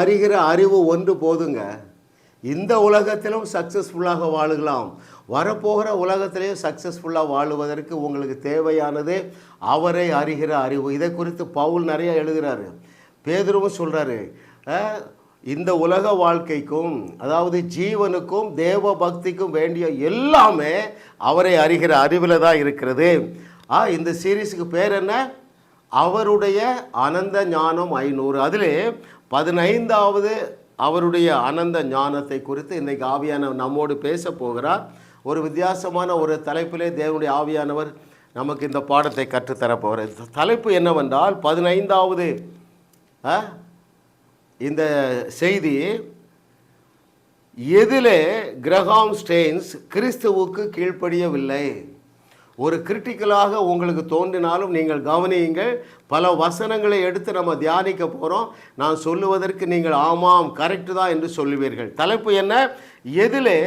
அறிகிற அறிவு ஒன்று போதுங்க. இந்த உலகத்திலும் சக்ஸஸ்ஃபுல்லாக வாழலாம் வரப்போகிற உலகத்திலேயும் சக்ஸஸ்ஃபுல்லாக வாழுவதற்கு உங்களுக்கு தேவையானது அவரை அறிகிற அறிவு. இதை குறித்து பவுல் நிறைய எழுதுகிறாரு பேதுருவும் சொல்கிறாரு இந்த உலக வாழ்க்கைக்கும் அதாவது ஜீவனுக்கும் தேவ பக்திக்கும் வேண்டிய எல்லாமே அவரை அறிகிற அறிவில் தான் இருக்கிறது. ஆ இந்த சீரீஸுக்கு பேர் என்ன? அவருடைய அனந்த ஞானம் ஐநூறு. அதிலே பதினைந்தாவது அவருடைய அனந்த ஞானத்தை குறித்து இன்றைக்கு ஆவியானவர் நம்மோடு பேச போகிறார். ஒரு வித்தியாசமான ஒரு தலைப்பிலே தேவனுடைய ஆவியானவர் நமக்கு இந்த பாடத்தை கற்றுத்தரப்போகிறார் தலைப்பு என்னவென்றால் பதினைந்தாவது இந்த செய்தி எதிலே கிரகாம் ஸ்டெயின்ஸ் கிறிஸ்துவுக்கு கீழ்ப்படியவில்லை. ஒரு கிரிட்டிக்கலாக உங்களுக்கு தோன்றினாலும் நீங்கள் கவனியுங்கள். பல வசனங்களை எடுத்து நம்ம தியானிக்க போகிறோம் நான் சொல்லுவதற்கு நீங்கள் ஆமாம் கரெக்டு தான் என்று சொல்லுவீர்கள். தலைப்பு என்ன? எதிலே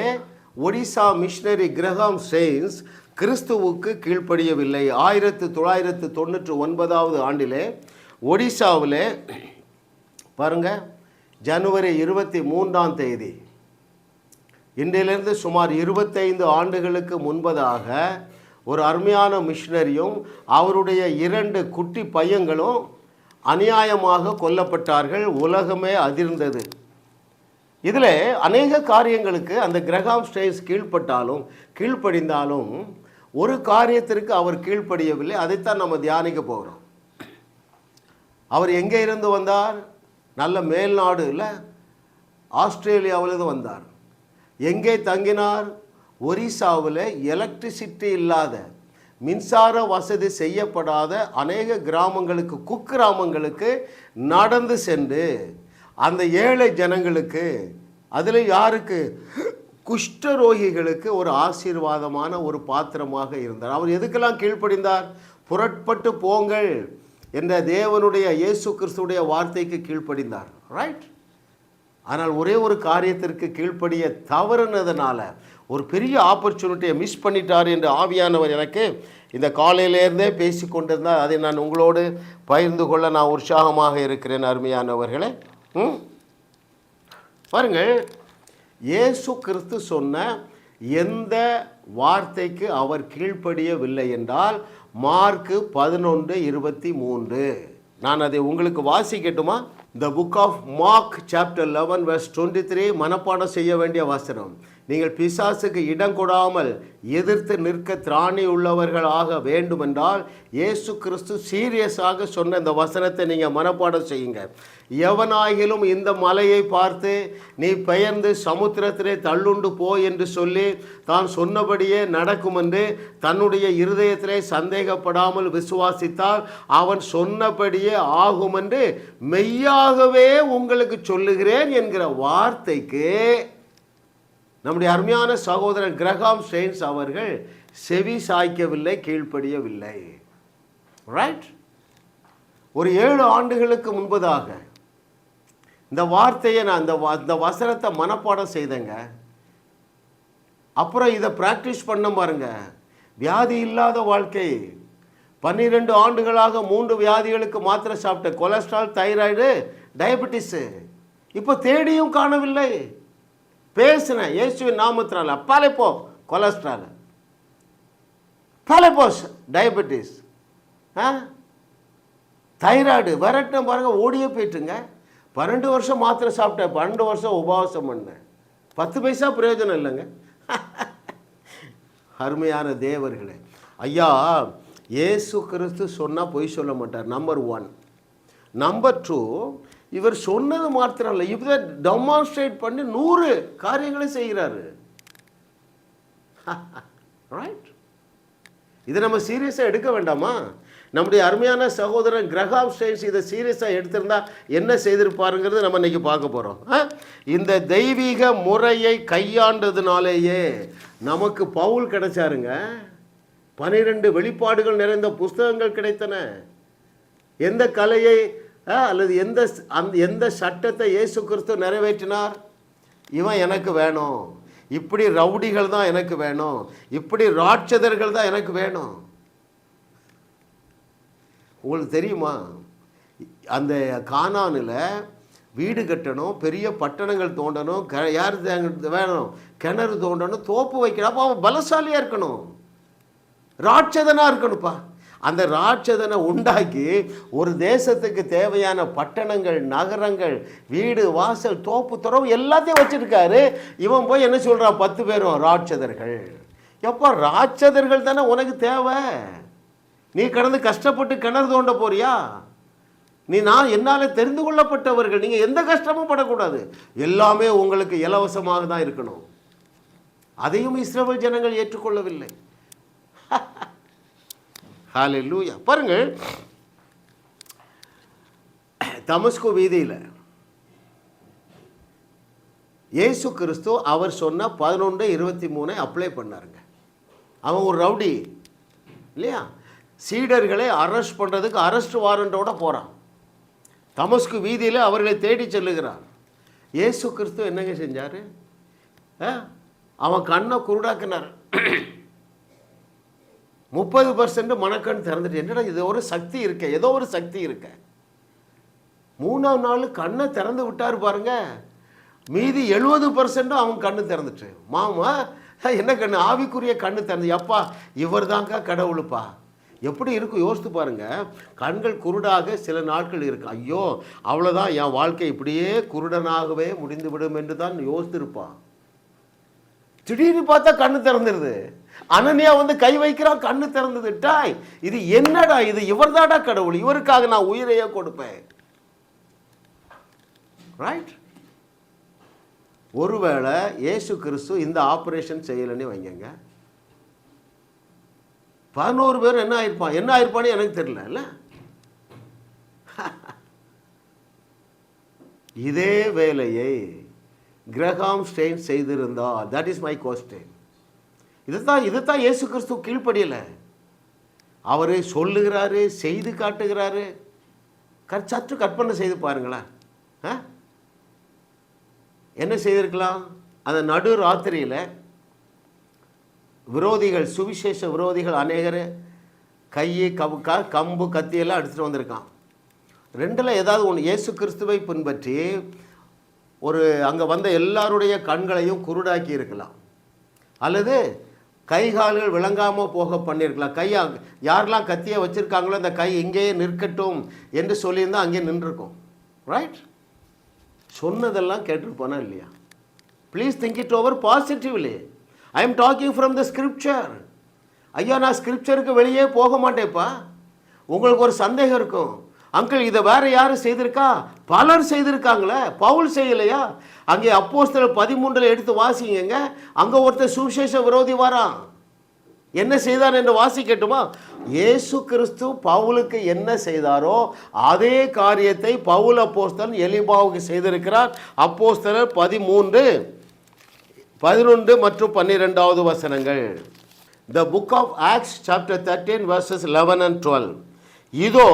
ஒடிசா மிஷினரி கிரகாம் செயின்ஸ் கிறிஸ்துவுக்கு கீழ்ப்படியவில்லை. ஆயிரத்து தொள்ளாயிரத்து தொண்ணூற்று ஒன்பதாவது ஆண்டிலே ஒடிசாவிலே பாருங்கள் ஜனவரி இருபத்தி மூன்றாம் தேதி. இன்றிலிருந்து சுமார் இருபத்தைந்து ஆண்டுகளுக்கு முன்பதாக ஒரு அருமையான மிஷினரியும் அவருடைய இரண்டு குட்டி பையங்களும் அநியாயமாக கொல்லப்பட்டார்கள் உலகமே அதிர்ந்தது. இதில் அநேக காரியங்களுக்கு அந்த கிரகாம் ஸ்டேஸ் கீழ்ப்பட்டாலும் கீழ்ப்படிந்தாலும் ஒரு காரியத்திற்கு அவர் கீழ்ப்படியவில்லை அதைத்தான் நம்ம தியானிக்க போகிறோம். அவர் எங்கே இருந்து வந்தார்? நல்ல மேல்நாடு இல்லை ஆஸ்திரேலியாவிலிருந்து வந்தார். எங்கே தங்கினார்? ஒரிசாவில் எலக்ட்ரிசிட்டி இல்லாத மின்சார வசதி செய்யப்படாத அநேக கிராமங்களுக்கு குக்கிராமங்களுக்கு நடந்து சென்று அந்த ஏழை ஜனங்களுக்கு அதில் யாருக்கு? குஷ்டரோகிகளுக்கு ஒரு ஆசீர்வாதமான ஒரு பாத்திரமாக இருந்தார். அவர் எதுக்கெல்லாம் கீழ்ப்படிந்தார்? புறப்பட்டு போங்கள் என்ற தேவனுடைய இயேசு கிறிஸ்துடைய வார்த்தைக்கு கீழ்ப்படிந்தார். ரைட் ஆனால் ஒரே ஒரு காரியத்திற்கு கீழ்ப்படிய தவறுனதுனால ஒரு பெரிய ஆப்பர்ச்சுனிட்டியை மிஸ் பண்ணிட்டார் என்று ஆவியானவர் எனக்கு இந்த காலையிலேருந்தே பேசி கொண்டிருந்தால் அதை நான் உங்களோடு பகிர்ந்து கொள்ள நான் உற்சாகமாக இருக்கிறேன் அருமையானவர்களே. ம்? பாருங்கள் இயேசு கிறிஸ்து சொன்ன எந்த வார்த்தைக்கு அவர் கீழ்ப்படியவில்லை என்றால் மார்க்கு பதினொன்று இருபத்தி மூன்று. நான் அதை உங்களுக்கு வாசிக்கட்டுமா? The book of Mark chapter eleven verse twenty three மனப்பாடம் செய்ய வேண்டிய வசனம். நீங்கள் பிசாசுக்கு இடம் கொடாமல் எதிர்த்து நிற்க திராணி உள்ளவர்களாக வேண்டுமென்றால் இயேசு கிறிஸ்து சீரியஸாக சொன்ன இந்த வசனத்தை நீங்கள் மனப்பாடம் செய்யுங்க. எவனாகிலும் இந்த மலையை பார்த்து நீ பெயர்ந்து சமுத்திரத்திலே தள்ளுண்டு போ என்று சொல்லி தான் சொன்னபடியே நடக்கும் என்று தன்னுடைய இருதயத்திலே சந்தேகப்படாமல் விசுவாசித்தால் அவன் சொன்னபடியே ஆகும் என்று மெய்யாகவே உங்களுக்கு சொல்லுகிறேன் என்கிற வார்த்தைக்கு நம்முடைய அருமையான சகோதரர் கிரகாம் ஸ்டெயின்ஸ் அவர்கள் செவி சாய்க்கவில்லை கீழ்ப்படியவில்லை. ரைட் ஒரு ஏழு ஆண்டுகளுக்கு முன்பதாக இந்த வார்த்தையை நான் இந்த வ- இந்த வசனத்தை மனப்பாடம் செய்தேங்க. அப்புறம் இதை ப்ராக்டிஸ் பண்ண பாருங்க. வியாதி இல்லாத வாழ்க்கை. பன்னிரெண்டு ஆண்டுகளாக மூன்று வியாதிகளுக்கு மாத்திரை சாப்பிட்ட கொலஸ்ட்ரால் தைராய்டு டயபெட்டிஸு இப்போ தேடியும் காணவில்லை. பேசினேன் இயேசுவின் நாமத்தினால அப்பாலே போ கொலஸ்ட்ரால். அப்பாலே போ டயபெட்டிஸ். ஆ? தைராய்டு. விரட்டின பாருங்க ஓடியே போயிட்டுங்க. பன்னெண்டு வருஷம் மாத்திரை சாப்பிட்டேன். பன்னெண்டு வருஷம் உபவாசம் பண்ணேன். பத்து பைசா பிரயோஜனம் இல்லைங்க. அருமையான தேவர்களே. ஐயா இயேசு கிறிஸ்து சொன்னால் பொய் சொல்ல மாட்டார். நம்பர் ஒன் நம்பர் டூ இவர் சொன்னது மாத்திரம் இல்லை இவர் டெமான்ஸ்ட்ரேட் பண்ணி நூறு காரியங்களை செய்கிறாரு. ரைட் இதை நம்ம சீரியஸாக எடுக்க வேண்டாமா? நம்முடைய அருமையான சகோதரன் கிரகாம் ஸ்டேன்ஸ் இதை சீரியஸாக எடுத்திருந்தா என்ன செய்திருப்பாருங்கிறது நம்ம இன்னைக்கு பார்க்க போகிறோம் இந்த தெய்வீக முறையை கையாண்டதுனாலேயே நமக்கு பவுல் கிடைச்சாருங்க. பனிரெண்டு வெளிப்பாடுகள் நிறைந்த புஸ்தகங்கள் கிடைத்தன. எந்த கலையை அல்லது எந்த அந்த எந்த சட்டத்தை இயேசு கிறிஸ்து நிறைவேற்றினார்? இவன் எனக்கு வேணும். இப்படி ரவுடிகள் தான் எனக்கு வேணும். இப்படி ராட்சதர்கள் தான் எனக்கு வேணும். உங்களுக்கு தெரியுமா? அந்த கானானில் வீடு கட்டணும் பெரிய பட்டணங்கள் தோண்டணும் க யார் வேணும்? கிணறு தோண்டணும் தோப்பு வைக்கணும். அப்போ அவன் பலசாலியாக இருக்கணும். ராட்சதனாக இருக்கணும்ப்பா. அந்த ராட்சதனை உண்டாக்கி ஒரு தேசத்துக்கு தேவையான பட்டணங்கள் நகரங்கள் வீடு வாசல் தோப்பு துறவு எல்லாத்தையும் வச்சுருக்காரு. இவன் போய் என்ன சொல்கிறான் பத்து பேரும் ராட்சதர்கள். எப்போ ராட்சதர்கள் தானே உனக்கு தேவை? நீ கடந்து கஷ்டப்பட்டு கிணறு தோண்ட போறியா? நீ நான் என்னால் தெரிந்து கொள்ளப்பட்டவர்கள். நீங்கள் எந்த கஷ்டமும் படக்கூடாது. எல்லாமே உங்களுக்கு இலவசமாக தான் இருக்கணும். அதையும் இஸ்ரவேல் ஜனங்கள் ஏற்றுக்கொள்ளவில்லை. ஹalleluya. பாருங்கள். தமஸ்கு வீதியில். இயேசு கிறிஸ்து அவர் சொன்ன பதினொன்று இருபத்தி மூணை அப்ளை பண்ணாருங்க. அவன் ஒரு ரவுடி இல்லையா? சீடர்களை அரெஸ்ட் பண்ணுறதுக்கு அரெஸ்ட் வாரண்டோட போகிறான் தமஸ்கு வீதியில் அவர்களை தேடி செல்லுகிறான். இயேசு கிறிஸ்து என்னங்க செஞ்சார்? அவன் கண்ணை குருடாக்குனார். முப்பது பர்சன்ட் மணக்கண் திறந்துட்டு என்னடா இது ஒரு சக்தி இருக்க ஏதோ ஒரு சக்தி இருக்க. மூணாம் நாள் கண்ணை திறந்து விட்டார் பாருங்க. மீதி எழுபது பர்சன்ட்டும் அவன் கண்ணு திறந்துட்டு. மாமா என்ன கண்ணு? ஆவிக்குரிய கண்ணு திறந்து எப்பா இவர் தாங்க கடவுளுப்பா. எப்படி இருக்கும்? யோசித்து பாருங்க. கண்கள் குருடாக சில நாட்கள் இருக்கு. ஐயோ அவ்வளோதான் என் வாழ்க்கை இப்படியே குருடனாகவே முடிந்துவிடும் என்று தான் யோசித்திருப்பான். திடீர்னு பார்த்தா கண்ணு திறந்துருது. அனனியா வந்து கை வைக்கிறான் கண்ணு திறந்தது. டாய் இது என்னடா இது? இவர் தாடா கடவுள்? இவருக்காக நான் உயிரையே கொடுப்பேன். ரைட் ஒருவேளை ஏசு கிறிஸ்து இந்த ஆபரேஷன் செய்யலைன்னு வைங்க பதினோரு பேர் என்ன ஆயிருப்பான் என்ன ஆயிருப்பான்னு எனக்கு தெரியல இதே வேலையை கிரகாம் ஸ்டெயின் செய்திருந்தா தட் இஸ் மை கொஸ்டின் இதுதான் இதுதான் இயேசு கிறிஸ்து கீழ்ப்படியில். அவர் சொல்லுகிறாரு செய்து காட்டுகிறாரு. கற் சற்று கற்பனை செய்து பாருங்களேன். ஆ? என்ன செய்திருக்கலாம்? அந்த நடு ராத்திரியில் விரோதிகள் சுவிசேஷ விரோதிகள் அநேகர் கையை கவு கம்பு கத்தியெல்லாம் அடிச்சுட்டு வந்திருக்கான். ரெண்டில் ஏதாவது ஒன்று இயேசு கிறிஸ்துவை பின்பற்றி ஒரு அங்கே வந்த எல்லாருடைய கண்களையும் குருடாக்கி இருக்கலாம். அல்லது கை கால்கள் விளங்காமல் போக பண்ணியிருக்கலாம் கையா யாரெல்லாம் கத்தியை வச்சுருக்காங்களோ அந்த கை இங்கேயே நிற்கட்டும் என்று சொல்லியிருந்தால் அங்கேயே நின்றுருக்கும். ரைட் சொன்னதெல்லாம் கேட்டிருப்பானா இல்லையா? Please think it over positively I am talking from the scripture ஐயா நான் ஸ்கிரிப்சருக்கு வெளியே போக மாட்டேப்பா உங்களுக்கு ஒரு சந்தேகம் இருக்கும். அங்கிள் இதை வேற யாரும் செய்திருக்கா? பலர் செய்திருக்காங்களே. பவுல் செய்யலையா? அங்கே அப்போஸ்தலர் பதிமூன்றில் எடுத்து வாசிங்க அங்கே ஒருத்தர் சுவிசேஷ விரோதி வரான் என்ன செய்தார் என்று வாசிக்கட்டுமா? இயேசு கிறிஸ்து பவுலுக்கு என்ன செய்தாரோ அதே காரியத்தை பவுல் அப்போஸ்தலன் எலிபாவுக்கு செய்திருக்கிறார். அப்போஸ்தலர் பதிமூன்று பதினொன்று மற்றும் பன்னிரெண்டாவது வசனங்கள். The book of Acts chapter thirteen verses eleven and twelve இதோ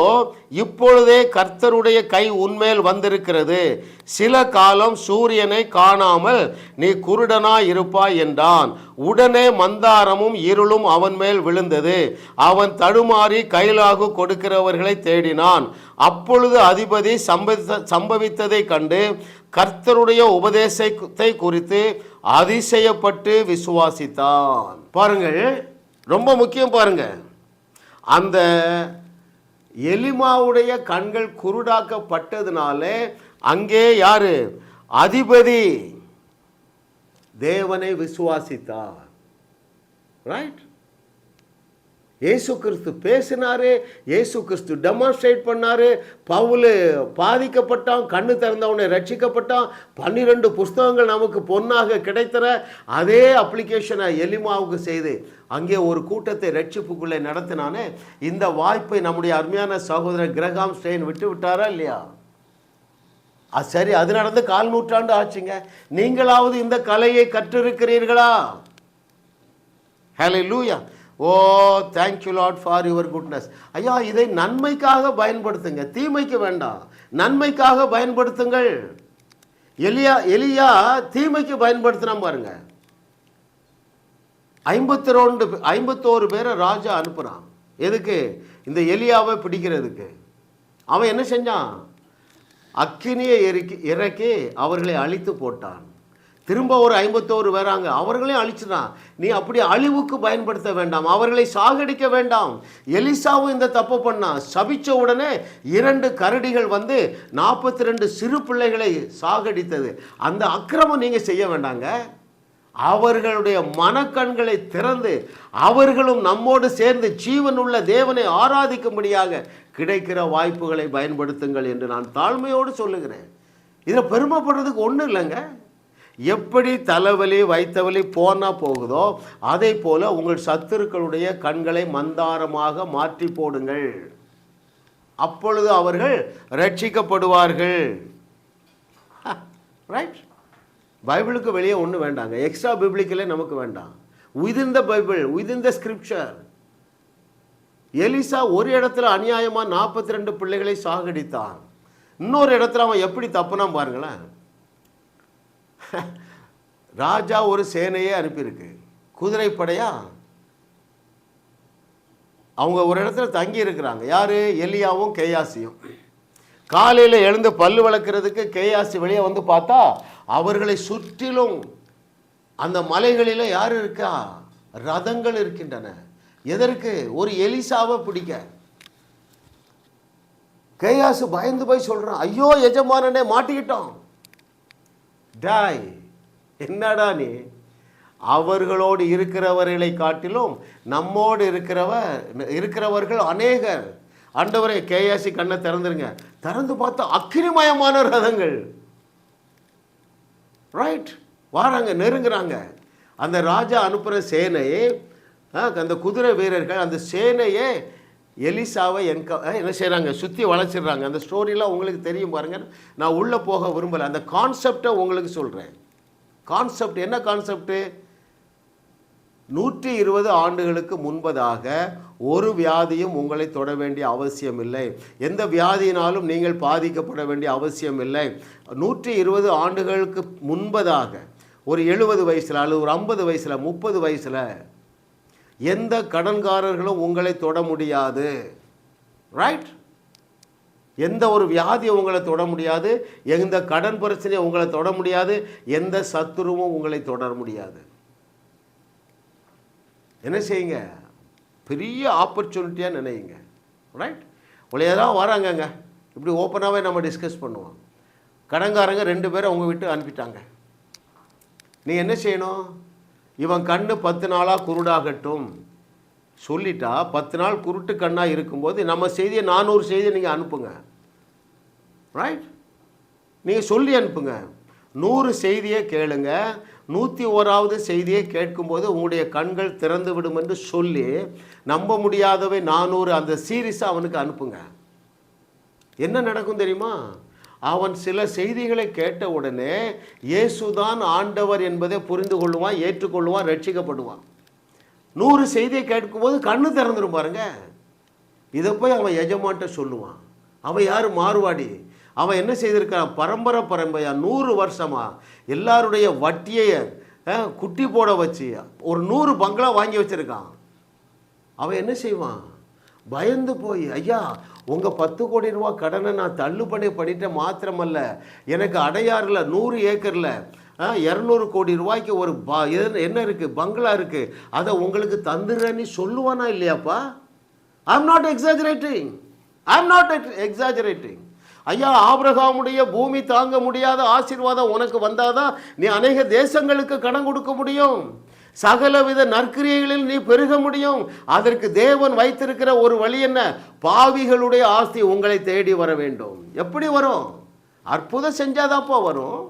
இப்பொழுதே கர்த்தருடைய கை உன்மேல் வந்திருக்கிறது. சில காலம் சூரியனை காணாமல் நீ குருடனாய் இருப்பாய் என்றான். உடனே மந்தாரமும் இருளும் அவன் மேல் விழுந்தது. அவன் தடுமாறி கைலாகு கொடுக்கிறவர்களை தேடினான். அப்பொழுது அதிபதி சம்பவித்த சம்பவித்ததை கண்டு கர்த்தருடைய உபதேசத்தை குறித்து அதிசயப்பட்டு விசுவாசித்தான். பாருங்கள் ரொம்ப முக்கியம் பாருங்க. அந்த எலிமாவுடைய கண்கள் குருடாக்கப்பட்டதுனாலே அங்கே யாரு? அதிபதி தேவனை விசுவாசித்தார். ரைட் இயேசு கிறிஸ்து பேசினாரு இயேசு கிறிஸ்து டெமான்ஸ்ட்ரேட் பண்ணாரு. பவுல் பாதிக்கப்பட்டான் கண்ணு திறந்தவனை ரட்சிக்கப்பட்டான். பன்னிரெண்டு புஸ்தகங்கள் நமக்கு பொன்னாக கிடைத்தன. அதே அப்ளிகேஷனை எலிமாவுக்கு செய்து அங்கே ஒரு கூட்டத்தை ரட்சிப்புக்குள்ளே நடத்தினானே. இந்த வாய்ப்பை நம்முடைய அருமையான சகோதரர் கிரகாம் ஸ்டெயின் விட்டு விட்டாரா இல்லையா? அது சரி அது நடந்து கால் நூற்றாண்டு ஆச்சுங்க. நீங்களாவது இந்த கலையை கற்றிருக்கிறீர்களா? Hallelujah oh thank you lot for your goodness ஐயா இதை நன்மைக்காக பயன்படுத்துங்க. தீமைக்கு வேண்டாம். நன்மைக்காக பயன்படுத்துங்கள். எலியா எலியா தீமைக்கு பயன்படுத்தினா பாருங்க. ஐம்பத்தி ரெண்டு ஐம்பத்தோரு பேரை ராஜா அனுப்புகிறான் எதுக்கு? இந்த எலியாவை பிடிக்கிறதுக்கு. அவன் என்ன செஞ்சான்? அக்கினியை இறக்கி இறக்கி அவர்களை அழித்து போட்டான். திரும்ப ஒரு ஐம்பத்தோரு வராங்க அவர்களையும் அழிச்சிடான் நீ அப்படி அழிவுக்கு பயன்படுத்த வேண்டாம். அவர்களை சாகடிக்க வேண்டாம். எலிசாவும் இந்த தப்பு பண்ணான் சபிச்ச உடனே இரண்டு கரடிகள் வந்து நாற்பத்தி ரெண்டு சிறு பிள்ளைகளை சாகடித்தது. அந்த அக்கிரமம் நீங்கள் செய்ய வேண்டாங்க. அவர்களுடைய மனக்கண்களை திறந்து அவர்களும் நம்மோடு சேர்ந்து ஜீவனுள்ள தேவனை ஆராதிக்கும்படியாக கிடைக்கிற வாய்ப்புகளை பயன்படுத்துங்கள் என்று நான் தாழ்மையோடு சொல்லுகிறேன். இதில் பெருமைப்படுறதுக்கு ஒன்றும் இல்லைங்க. எப்படி தலைவலி வைத்தவலி போனால் போகுதோ அதே போல் உங்கள் சத்துருக்களுடைய கண்களை மந்தாரமாக மாற்றி போடுங்கள். அப்பொழுது அவர்கள் ரட்சிக்கப்படுவார்கள். ரைட் பைபிளுக்கு வெளியே ஒன்றும் வேண்டாங்க. எக்ஸ்ட்ரா பைபிளிக்கலே நமக்கு வேண்டாம். Within the Bible within the scripture Elisha ஒரு இடத்துல அநியாயமாக நாற்பத்தி ரெண்டு பிள்ளைகளை சாகடித்தான். இன்னொரு இடத்துல அவன் எப்படி தப்புனா பாருங்களேன். ராஜா ஒரு சேனையே அனுப்பியிருக்கு. குதிரைப்படையா? அவங்க ஒரு இடத்துல தங்கி இருக்கிறாங்க. யார்? எலியாவும் கேயாசியும். காலையில் எழுந்து பல்லு வளர்க்குறதுக்கு கேயாசி வெளியே வந்து பார்த்தா அவர்களை சுற்றிலும் அந்த மலைகளில் யார் இருக்கா? ரதங்கள் இருக்கின்றன. எதற்கு? ஒரு எலிசாவை பிடிக்க. கேயாசு பயந்து போய் சொல்கிறான் ஐயோ எஜமானனே மாட்டிக்கிட்டோம் டாய் என்னடா நீ? அவர்களோடு இருக்கிறவர்களை காட்டிலும் நம்மோடு இருக்கிறவ இருக்கிறவர்கள் அநேகர். ஆண்டவரே கேயாசி கண்ணை திறந்துருங்க. திறந்து பார்த்தா அக்கினிமயமான ரதங்கள். ரைட் வாராங்க நெருங்குறாங்க. அந்த ராஜா அனுப்புகிற சேனையே ஆ, அந்த குதிரை வீரர்கள் அந்த சேனையே எலிசாவை என்க ஆ, என்ன செய்கிறாங்க சுற்றி வளைச்சிடுறாங்க அந்த ஸ்டோரிலாம் உங்களுக்கு தெரியும் பாருங்க. நான் உள்ளே போக விரும்பலை. அந்த கான்செப்டை உங்களுக்கு சொல்கிறேன் கான்செப்ட் என்ன கான்செப்ட்டு நூற்றி இருபது ஆண்டுகளுக்கு முன்பதாக ஒரு வியாதியும் உங்களை தொட வேண்டிய அவசியம் இல்லை. எந்த வியாதியினாலும் நீங்கள் பாதிக்கப்பட வேண்டிய அவசியம் இல்லை. நூற்றி இருபது ஆண்டுகளுக்கு முன்பதாக ஒரு எழுபது வயசில் அல்லது ஒரு ஐம்பது வயசில் முப்பது வயசில் எந்த கடன்காரர்களும் உங்களை தொட முடியாது. ரைட் எந்த ஒரு வியாதியை உங்களை தொட முடியாது. எந்த கடன் பிரச்சனையை உங்களை தொட முடியாது. எந்த சத்துருவும் உங்களை தொடர முடியாது. என்ன செய்யுங்க? பெரிய ஆப்பர்ச்சுனிட்டியாக நினைங்க ரைட் உங்களை எதாவது வராங்கங்க. இப்படி ஓப்பனாகவே நம்ம டிஸ்கஸ் பண்ணுவோம். கடன்காரங்க ரெண்டு பேரும் அவங்க விட்டு அனுப்பிட்டாங்க. நீங்கள் என்ன செய்யணும்? இவன் கண்ணு பத்து நாளாக குருடாகட்டும். சொல்லிட்டா பத்து நாள் குருட்டு கண்ணாக இருக்கும்போது நம்ம செய்தியை நானூறு செய்தியை நீங்கள் அனுப்புங்க. ரைட் நீங்கள் சொல்லி அனுப்புங்க. நூறு செய்தியை கேளுங்க. நூற்றி ஓராவது செய்தியை கேட்கும்போது உங்களுடைய கண்கள் திறந்து விடும் என்று சொல்லி நம்ப முடியாதவை நானூறு அந்த சீரீஸை அவனுக்கு அனுப்புங்க. என்ன நடக்கும் தெரியுமா? அவன் சில செய்திகளை கேட்ட உடனே இயேசுதான் ஆண்டவர் என்பதை புரிந்து கொள்ளுவான் ஏற்றுக்கொள்ளுவான் ரட்சிக்கப்படுவான். நூறு செய்தியை கேட்கும்போது கண்ணு திறந்துரும் பாருங்க. இதை போய் அவன் எஜமான்ட்ட சொல்லுவான். அவன் யார்? மாறுவாடி அவன் என்ன செய்திருக்கான் பரம்பரை பரம்பரையா நூறு வருஷமா எல்லாருடைய வட்டியை குட்டி போட வச்சு ஒரு நூறு பங்களா வாங்கி வச்சிருக்கான். அவன் என்ன செய்வான்? பயந்து போய் ஐயா உங்கள் பத்து கோடி ரூபா கடனை நான் தள்ளுபடி பண்ணிட்டேன் மாத்திரமல்ல. எனக்கு அடையாறில் நூறு ஏக்கரில் இரநூறு கோடி ரூபாய்க்கு ஒரு பா என்ன இருக்குது பங்களா இருக்குது அதை உங்களுக்கு தந்துடுறேன்னு சொல்லுவானா இல்லையாப்பா? I am not exaggerating I am not exaggerating ஐயா ஆபிரகாமுடைய பூமி தாங்க முடியாத ஆசீர்வாதம் உனக்கு வந்தாதான் நீ அநேக தேசங்களுக்கு கடன் கொடுக்க முடியும். சகலவித நற்கிரியைகளில் நீ பெருக முடியும். அதற்கு தேவன் வைத்திருக்கிற ஒரு வழி என்ன? பாவிகளுடைய ஆஸ்தி உங்களை தேடி வர வேண்டும். எப்படி வரும்? அற்புதம் செஞ்சாதாப்போ வரும்.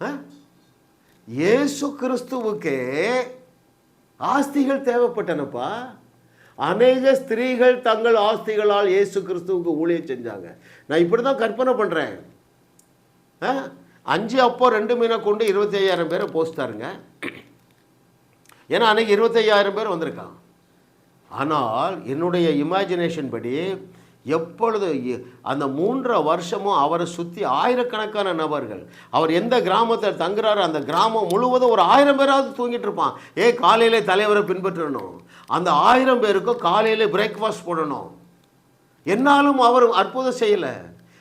ஆ? இயேசு கிறிஸ்துவுக்கே ஆஸ்திகள் தேவைப்பட்டனப்பா. அநேக ஸ்திரீகள் தங்கள் ஆஸ்திகளால் இயேசு கிறிஸ்துவுக்கு ஊழியம் செஞ்சாங்க. நான் இப்படி தான் கற்பனை பண்ணுறேன் அஞ்சு அப்போ ரெண்டு மீனை கொண்டு இருபத்தி ஐயாயிரம் பேரை போஸ்டாருங்க ஏன்னா அன்னைக்கு இருபத்தையாயிரம் பேர் வந்திருக்கான் ஆனால் என்னுடைய இமேஜினேஷன் படி எப்பொழுது அந்த மூன்றரை வருஷமும் அவரை சுற்றி ஆயிரக்கணக்கான நபர்கள் அவர் எந்த கிராமத்தில் தங்குறாரோ அந்த கிராமம் முழுவதும் ஒரு ஆயிரம் பேராவது தூங்கிட்டு இருப்பான். ஏ காலையிலே தலைவரை பின்பற்றணும். அந்த ஆயிரம் பேருக்கும் காலையிலே பிரேக்ஃபாஸ்ட் போடணும். என்னாலும் அவர் அற்புதம் செய்யலை.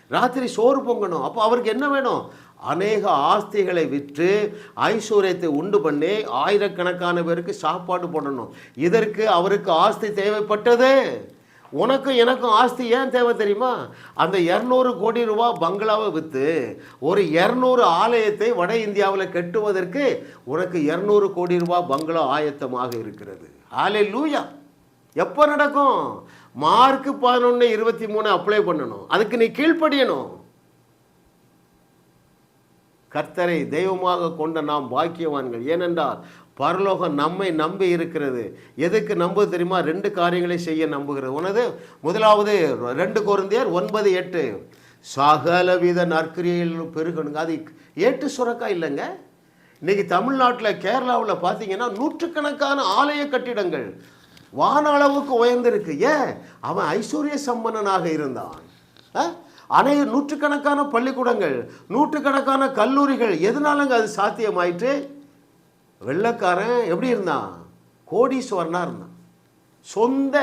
ராத்திரி சோறு பொங்கணும். அப்போ அவருக்கு என்ன வேணும்? அநேக ஆஸ்திகளை விற்று ஐஸ்வர்யத்தை உண்டு பண்ணி ஆயிரக்கணக்கான பேருக்கு சாப்பாடு போடணும். இதற்கு அவருக்கு ஆஸ்தி தேவைப்பட்டது. உனக்கும் எனக்கும் ஆஸ்தி ஏன் தேவை தெரியுமா? அந்த இரநூறு கோடி ரூபா பங்களாவை விற்று ஒரு இரநூறு ஆலயத்தை வட இந்தியாவில் கட்டுவதற்கு உனக்கு இரநூறு கோடி ரூபா பங்களா ஆயத்தமாக இருக்கிறது. ஆலை லூயா எப்போ நடக்கும்? மார்க் பதினொன்று இருபத்தி மூணு அப்ளை பண்ணணும். அதுக்கு நீ கீழ்ப்படியணும். கர்த்தரை தெய்வமாக கொண்ட நாம் பாக்கியவான்கள். ஏனென்றால் பரலோகம் நம்மை நம்பி இருக்கிறது. எதுக்கு நம்புது தெரியுமா? ரெண்டு காரியங்களை செய்ய நம்புகிறது. உனது முதலாவது ரெண்டு குருந்தியர் ஒன்பது எட்டு. சகலவித நற்கிரியில் பெருகணுங்க. அது ஏட்டு சுரக்கா இல்லைங்க. இன்னைக்கு தமிழ்நாட்டில் கேரளாவில் பார்த்தீங்கன்னா நூற்றுக்கணக்கான ஆலய கட்டிடங்கள் வான அளவுக்கு உயர்ந்திருக்கு. ஏன்? அவன் ஐஸ்வர்ய சம்பன்னனாக இருந்தான். அனை அநேக நூற்றுக்கணக்கான பள்ளிக்கூடங்கள் நூற்றுக்கணக்கான கல்லூரிகள் எதனாலங்க அது சாத்தியமாயிட்டு வெள்ளைக்காரன் எப்படி இருந்தான்? கோடீஸ்வரனாக இருந்தான். சொந்த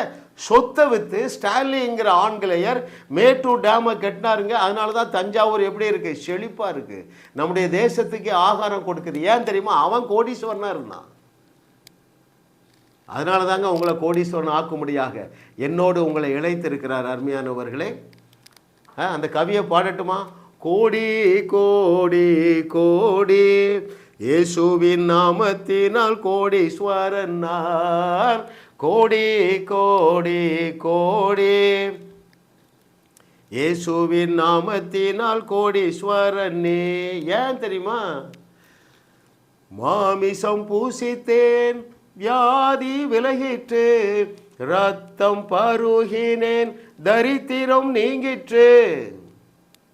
சொத்தை விற்று ஸ்டாலிங்கிற ஆண்கிளையர் மேட்டூர் டேமை கட்டினாருங்க. அதனால தான் தஞ்சாவூர் எப்படி இருக்கு? செழிப்பாக இருக்கு. நம்முடைய தேசத்துக்கு ஆகாரம் கொடுக்குது. ஏன் தெரியுமா? அவன் கோடீஸ்வரனாக இருந்தான். அதனால தாங்க உங்களை கோடீஸ்வரன் ஆக்கும்படியாக என்னோடு உங்களை இணைத்திருக்கிறார் அருமையானவர்களே. அந்த கவியை பாடட்டுமா? கோடி கோடி கோடி இயேசுவின் நாமத்தினால் கோடீஸ்வரனார். கோடி கோடி கோடி இயேசுவின் நாமத்தினால் கோடீஸ்வரனே. ஏன் தெரியுமா? மாமிசம் பூசித்தேன் வியாதி விலகிற்று ரத்தம் பருகினேன் தரித்திரம் நீங்கிற்று.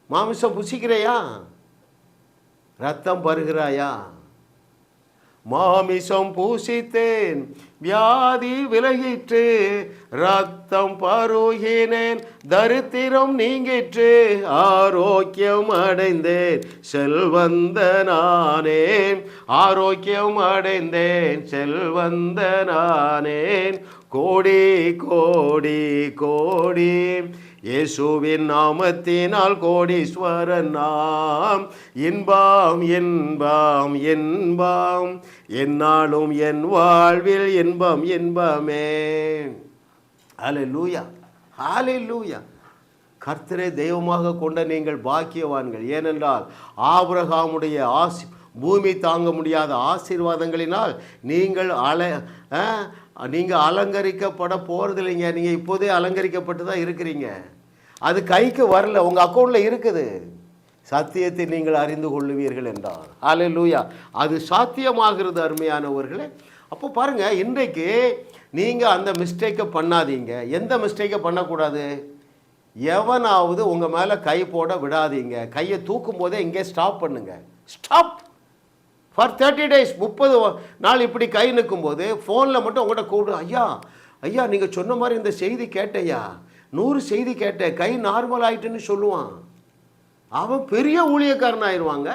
மாமிசம் புசிக்கிறையா? ரத்தம் பருகிறாயா? மாமிசம் பூசித்தேன் வியாதி விலகிற்று. ரத்தம் பருகினேன் தரித்திரம் நீங்கிற்று. ஆரோக்கியம் அடைந்தேன் செல்வந்த நானேன் ஆரோக்கியம் அடைந்தேன் செல்வந்த நானேன் கோடி கோடி கோடி. இயேசுவின் நாமத்தினால் கோடீஸ்வரன் நாம். இன்பாம் இன்பாம் இன்பாம். என்னாலும் என் வாழ்வில் இன்பம் இன்பமே. ஹலே லூயா ஹாலே லூயா கர்த்தரை தெய்வமாக கொண்ட நீங்கள் பாக்கியவான்கள். ஏனென்றால் ஆபிரகாமுடைய ஆசி பூமி தாங்க முடியாத ஆசீர்வாதங்களினால் நீங்கள் அலை நீங்கள் அலங்கரிக்கப்பட போகிறதில்லைங்க நீங்கள் இப்போதே அலங்கரிக்கப்பட்டு தான் இருக்கிறீங்க. அது கைக்கு வரல. உங்கள் அக்கௌண்ட்டில் இருக்குது. சத்தியத்தை நீங்கள் அறிந்து கொள்ளுவீர்கள் என்றார். ஆலே லூயா அது சாத்தியமாகிறது அருமையானவர்களே. அப்போ பாருங்கள் இன்றைக்கு நீங்கள் அந்த மிஸ்டேக்கை பண்ணாதீங்க. எந்த மிஸ்டேக்கை பண்ணக்கூடாது? எவனாவது உங்கள் மேலே கை போட விடாதீங்க. கையை தூக்கும் போதே இங்கே ஸ்டாப் பண்ணுங்கள் ஸ்டாப் ஃபார் தேர்ட்டி டேஸ் முப்பது நாள் இப்படி கை நிற்கும்போது ஃபோனில் மட்டும் உங்கள்கிட்ட கூப்பிடு ஐயா ஐயா நீங்கள் சொன்ன மாதிரி இந்த செய்தி கேட்டையா நூறு செய்தி கேட்டேன். கை நார்மல் ஆயிட்டுன்னு சொல்லுவான். அவன் பெரிய ஊழியக்காரன் ஆயிடுவாங்க.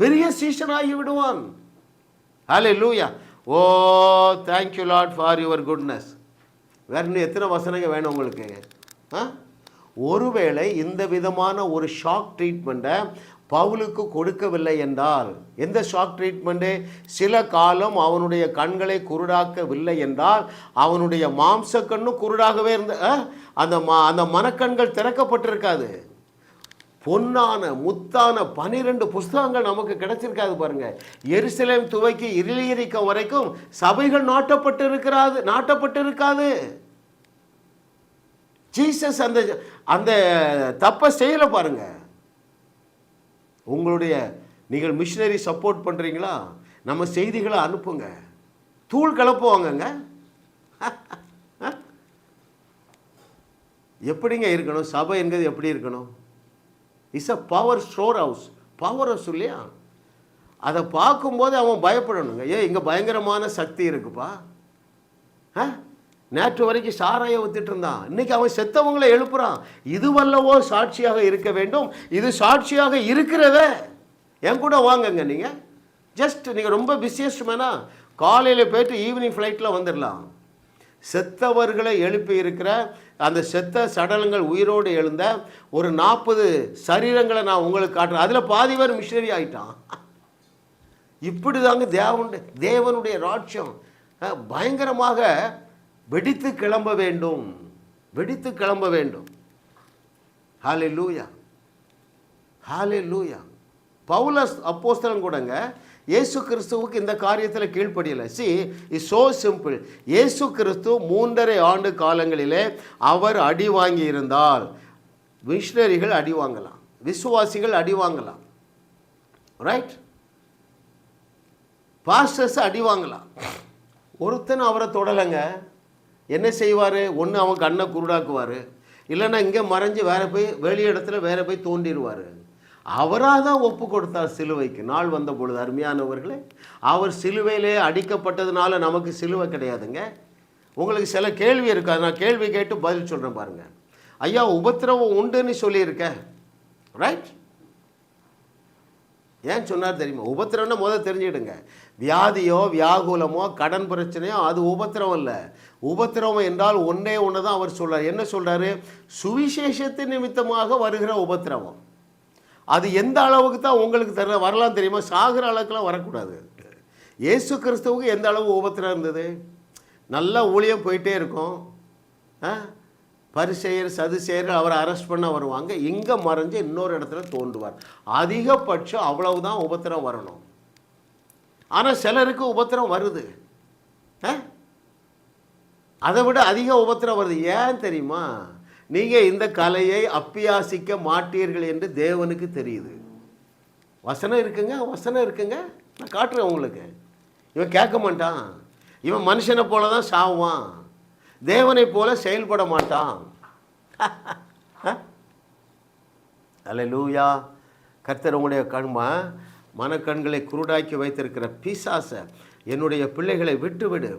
பெரிய சீசன் ஆகி விடுவான். Hallelujah oh thank you lot for your goodness வேற இன்னும் எத்தனை வசனங்க வேணும் உங்களுக்கு? ஆ? ஒருவேளை இந்த விதமான ஒரு ஷாக் ட்ரீட்மெண்ட்டை பவுலுக்கு கொடுக்கவில்லை என்றால் எந்த ஷாக் ட்ரீட்மெண்ட்டு சில காலம் அவனுடைய கண்களை குருடாக்கவில்லை என்றால் அவனுடைய மாம்ச கண்ணும் குருடாகவே இருந்த ஆ? அந்த மா அந்த மனக்கண்கள் திறக்கப்பட்டிருக்காது. பொன்னான முத்தான பனிரெண்டு புஸ்தகங்கள் நமக்கு கிடைச்சிருக்காது பாருங்க. எருசலேம் துவக்கி இருளியரிக்கம் வரைக்கும் சபைகள் நாட்டப்பட்டு இருக்கிறாது நாட்டப்பட்டு இருக்காது ஜீசஸ் அந்த அந்த தப்பை செய்யலை பாருங்கள் உங்களுடைய நீங்கள் மிஷினரி சப்போர்ட் பண்ணுறீங்களா நம்ம செய்திகளை அனுப்புங்க. தூள் கலப்புவாங்கங்க எப்படிங்க இருக்கணும்? சபை என்கிறது எப்படி இருக்கணும்? Is a power store house power house இல்லையா? அதை பார்க்கும்போது அவன் பயப்படணுங்க. ஏ இங்கே பயங்கரமான சக்தி இருக்குப்பா. ஆ? நேற்று வரைக்கும் சாராய ஒத்துட்டு இருந்தான். இன்னைக்கு அவன் செத்தவங்களை எழுப்புறான். இதுவல்லவோ சாட்சியாக இருக்க வேண்டும். இது சாட்சியாக இருக்கிறத என் கூட வாங்கங்க நீங்கள் ஜஸ்ட் நீங்கள் ரொம்ப பிஸியஸ்ட் மேனா காலையில் போயிட்டு ஈவினிங் ஃப்ளைட்டில் வந்துடலாம் செத்தவர்களை எழுப்பி இருக்கிற அந்த செத்த சடலங்கள் உயிரோடு எழுந்த ஒரு நாற்பது சரீரங்களை நான் உங்களுக்கு காட்டுறேன். அதில் பாதி பேர் மிஷினரி ஆகிட்டான் இப்படி தாங்க தேவனுடைய தேவனுடைய ராட்சியம் பயங்கரமாக வெடித்து கிளம்ப வேண்டும். வெடித்து கிளம்ப வேண்டும். ஹாலே லூயா ஹாலே லூயா பவுலஸ் அப்போஸ்தலன் கூடங்க இயேசு கிறிஸ்துவுக்கு இந்த காரியத்தில் கீழ்ப்படியலை. சி இஸ் சோ சிம்பிள் இயேசு கிறிஸ்து மூன்றரை ஆண்டு காலங்களிலே அவர் அடி வாங்கி இருந்தால் மிஷினரிகள் அடி வாங்கலாம் விசுவாசிகள் அடி வாங்கலாம். ரைட் பாஸ்டர்ஸ் அடி வாங்கலாம். ஒருத்தன் அவரை தொடலைங்க என்ன செய்வார்? ஒன்று அவன் கண்ணை குருடாக்குவார். இல்லைன்னா இங்கே மறைஞ்சு வேற போய் வெளி இடத்துல வேற போய் தோண்டிடுவார். அவராக தான் ஒப்பு கொடுத்தார் சிலுவைக்கு. நாள் வந்த பொழுது அருமையானவர்களே அவர் சிலுவையிலே அடிக்கப்பட்டதுனால நமக்கு சிலுவை கிடையாதுங்க. உங்களுக்கு சில கேள்வி இருக்காது நான் கேள்வி கேட்டு பதில் சொல்கிறேன் பாருங்கள் ஐயா உபத்திரவம் உண்டுன்னு சொல்லியிருக்கேன் ரைட் ஏன் சொன்னார் தெரியுமா? உபத்திரம்னா முதல் தெரிஞ்சுக்கிடுங்க. வியாதியோ வியாகுலமோ கடன் பிரச்சனையோ அது உபத்திரம் இல்லை. உபத்திரவம் என்றால் ஒன்றே ஒன்று தான் அவர் சொல்கிறார் என்ன சொல்கிறாரு சுவிசேஷத்தின் நிமித்தமாக வருகிற உபத்திரவம். அது எந்த அளவுக்கு தான் உங்களுக்கு தர வரலாம் தெரியுமா? சாகிற அளவுக்குலாம் வரக்கூடாது. இயேசு கிறிஸ்துவுக்கு எந்த அளவு உபத்திரம் இருந்தது? நல்லா ஊழியம் போயிட்டே இருக்கும். ஆ? பரிசெயர் சதுசெயர்கள் அவரை அரெஸ்ட் பண்ண வருவாங்க. இங்கே மறைஞ்சு இன்னொரு இடத்துல தோண்டுவார் அதிகபட்சம் அவ்வளவுதான் உபத்திரம் வரணும். ஆனால் சிலருக்கு உபத்திரம் வருது. ஆ? அதை விட அதிக உபத்திரம் வருது. ஏன் தெரியுமா? நீங்கள் இந்த கலையை அப்பியாசிக்க மாட்டீர்கள் என்று தேவனுக்கு தெரியுது. வசனம் இருக்குங்க வசனம் இருக்குங்க. நான் காட்டுறேன் உங்களுக்கு. இவன் கேட்க மாட்டான். இவன் மனுஷனை போல தான் சாவான் தேவனை போல செயல்பட மாட்டான். அல்லேலூயா. கர்த்தர் உங்களுடைய கண்மா மனக்கண்களை குருடாக்கி வைத்திருக்கிற பிசாசை என்னுடைய பிள்ளைகளை விட்டுவிடு.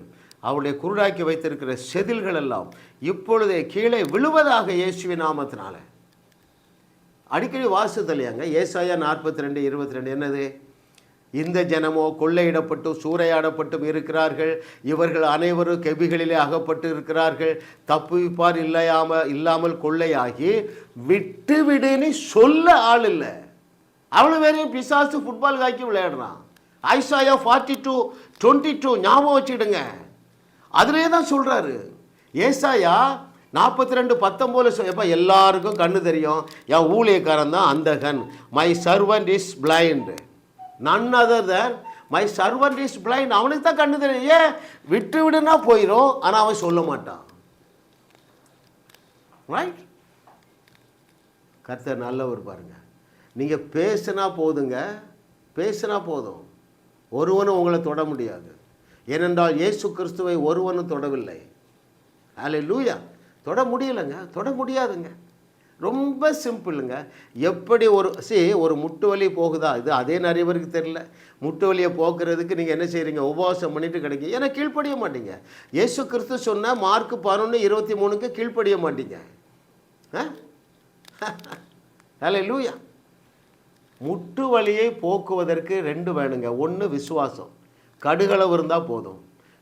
அவருடைய குருடாக்கி வைத்திருக்கிற செதில்கள் எல்லாம் இப்பொழுதே கீழே விழுவதாக இயேசுவி நாமத்தினால. அடிக்கடி வாசுதலையாங்க ஏசாயா நாற்பத்தி ரெண்டு இருபத்தி ரெண்டு என்னது? இந்த ஜனமோ கொள்ளையிடப்பட்டும் சூறையாடப்பட்டும் இருக்கிறார்கள். இவர்கள் அனைவரும் கெபிகளிலே அகப்பட்டு இருக்கிறார்கள். தப்புவிப்பார் இல்லையாம இல்லாமல் கொள்ளையாகி விட்டு விடுன்னு சொல்ல ஆள் இல்லை. அவ்வளோ பேரையும் பிசாசு ஃபுட்பால் காக்கி விளையாடுறான். Isaiah forty two twenty two ஞாபகம் வச்சுடுங்க அதிலே தான் சொல்கிறாரு ஏசாயா நாற்பத்தி ரெண்டு பத்தொம்போது எப்போ எல்லாருக்கும் கண்ணு தெரியும். என் ஊழியக்காரன் தான் அந்தகன். My servant is blind none other than my servant is blind அவனுக்கு தான் கண்ணு தெரியும். ஏன்? விட்டு விடுனா போயிடும் ஆனால் அவன் சொல்ல மாட்டான். ரைட் கர்த்தர் நல்லவர் பாருங்க. நீங்கள் பேசுனா போதுங்க. பேசுனா போதும். ஒருவனும் உங்களை தொட முடியாது. ஏனென்றால் இயேசு கிறிஸ்துவை ஒருவனும் தொடவில்லை. அல்ல லூயா தொட முடியலைங்க. தொட முடியாதுங்க. ரொம்ப சிம்பிளுங்க. எப்படி ஒரு சி ஒரு முட்டு வலி போகுதா? இது அதே நிறைய பேருக்கு தெரியல. முட்டு வலியை போக்குறதுக்கு நீங்கள் என்ன செய்கிறீங்க உபவாசம் பண்ணிட்டு கிடைக்கும் ஏன்னா கீழ்ப்படிய மாட்டீங்க. இயேசு கிறிஸ்து சொன்ன மார்க் பதினொன்று இருபத்தி மூணுக்கு கீழ்ப்படிய மாட்டீங்க. அல்ல லூயா முட்டு வலியை போக்குவதற்கு ரெண்டு வேணுங்க. ஒன்று விசுவாசம். கடுகளவு இருந்தால் போதும்.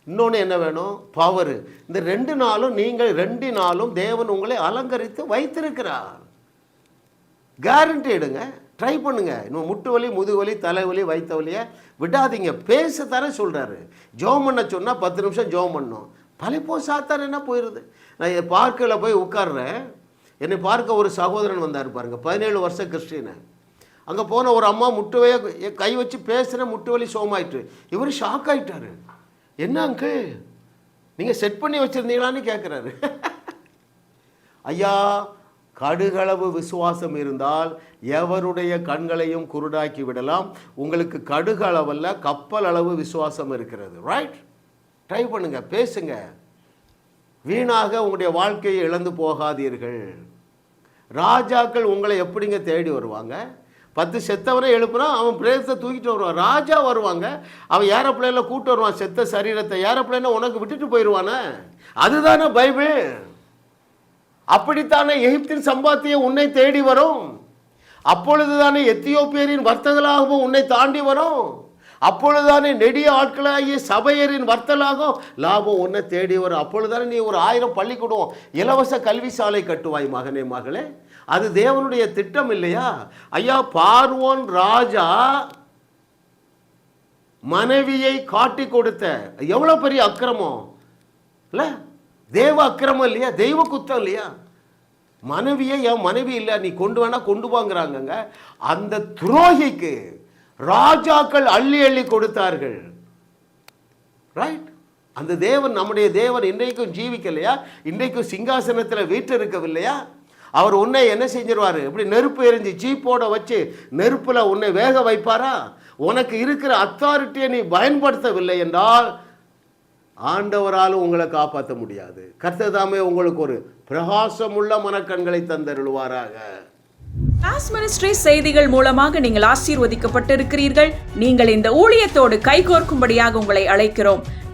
இன்னொன்று என்ன வேணும்? பவர் இந்த ரெண்டு நாளும் நீங்கள் ரெண்டு நாளும் தேவன் உங்களை அலங்கரித்து வைத்திருக்கிறார். கேரண்டி எடுங்க ட்ரை பண்ணுங்க. இன்னும் முட்டு வலி முதுகு தலைவலி வைத்த வலியை விடாதீங்க. பேச தர சொல்கிறாரு ஜோம் பண்ண சொன்னால் பத்து நிமிஷம் ஜோம் பண்ணும். பழைப்போ சாத்தார் என்ன போயிடுது நான் பார்க்கில் போய் உட்காடுறேன் என்னை பார்க்க ஒரு சகோதரன் வந்தார் பாருங்க. பதினேழு வருஷம் கிறிஸ்டின்னு அங்கே போன ஒரு அம்மா முட்டுவையை கை வச்சு பேசுகிறேன் முட்டு வலி சோமாயிட்டு. இவர் ஷாக் ஆயிட்டாரு. என்ன அங்கு நீங்கள் செட் பண்ணி வச்சுருந்தீங்களான்னு கேட்குறாரு ஐயா கடுகளவு விசுவாசம் இருந்தால் எவருடைய கண்களையும் குருடாக்கி விடலாம்? உங்களுக்கு கடுகளவல்ல கப்பல் அளவு விசுவாசம் இருக்கிறது. ரைட் ட்ரை பண்ணுங்க பேசுங்க. வீணாக உங்களுடைய வாழ்க்கையை இழந்து போகாதீர்கள். ராஜாக்கள் உங்களை எப்படிங்க தேடி வருவாங்க? பத்து செத்தவனே எழுப்புனா அவன் பிரேதத்தை தூக்கிட்டு வருவான். ராஜா வருவாங்க. அவன் ஏரோப்ளேனில் கூப்பிட்டு வருவான். செத்த சரீரத்தை. ஏரோப்ளேனை உனக்கு விட்டுட்டு போயிடுவானே அதுதானே பைபிள்? அப்படித்தானே எகிப்தின் சம்பாத்தியம் உன்னை தேடி வரும். அப்பொழுதுதானே எத்தியோப்பியரின் வர்த்தகளாகவும் உன்னை தாண்டி வரும். அப்பொழுதுதானே நெடிய ஆட்களாகிய சபையரின் வர்த்தலாகும் லாபம் ஒன்றை தேடி வரும். அப்பொழுதுதானே நீ ஒரு ஆயிரம் பள்ளிக்கூடம் இலவச கல்வி சாலை கட்டுவாய் மகனே மகளே. அது தேவனுடைய திட்டம் இல்லையா? ஐயா பார்வோன் ராஜா மனைவியை காட்டி கொடுத்த. எவ்வளோ பெரிய அக்கிரமம்? இல்ல? தேவ அக்கிரமம் இல்லையா? தெய்வ குத்தம் இல்லையா? மனைவியை என் மனைவி இல்லை நீ கொண்டு வேணா கொண்டு வாங்குறாங்கங்க. அந்த துரோகிக்கு ராஜாக்கள் அள்ளி அள்ளி கொடுத்தார்கள். ரைட் அந்த தேவன் நம்முடைய தேவன் இன்றைக்கும் ஜீவிக்கலையா? இன்றைக்கும் சிங்காசனத்தில் வீற்றிருக்கவில்லையா? அவர் உன்னை என்ன செஞ்சிருவார்? இப்படி நெருப்பு எரிஞ்சு சீப்போட வச்சு நெருப்பில் உன்னை வேக வைப்பாரா? உனக்கு இருக்கிற அத்தாரிட்டியை நீ பயன்படுத்தவில்லை என்றால் ஆண்டவராலும் உங்களை காப்பாற்ற முடியாது. கர்த்ததாமே உங்களுக்கு ஒரு பிரகாசமுள்ள மனக்கண்களை தந்தருள்வாராக. கிளாஸ் மினிஸ்ட்ரி செய்திகள் மூலமாக நீங்கள் ஆசீர்வதிக்கப்பட்டிருக்கிறீர்கள். நீங்கள் இந்த ஊழியத்தோடு கைகோர்க்கும்படியாக உங்களை அழைக்கிறோம்.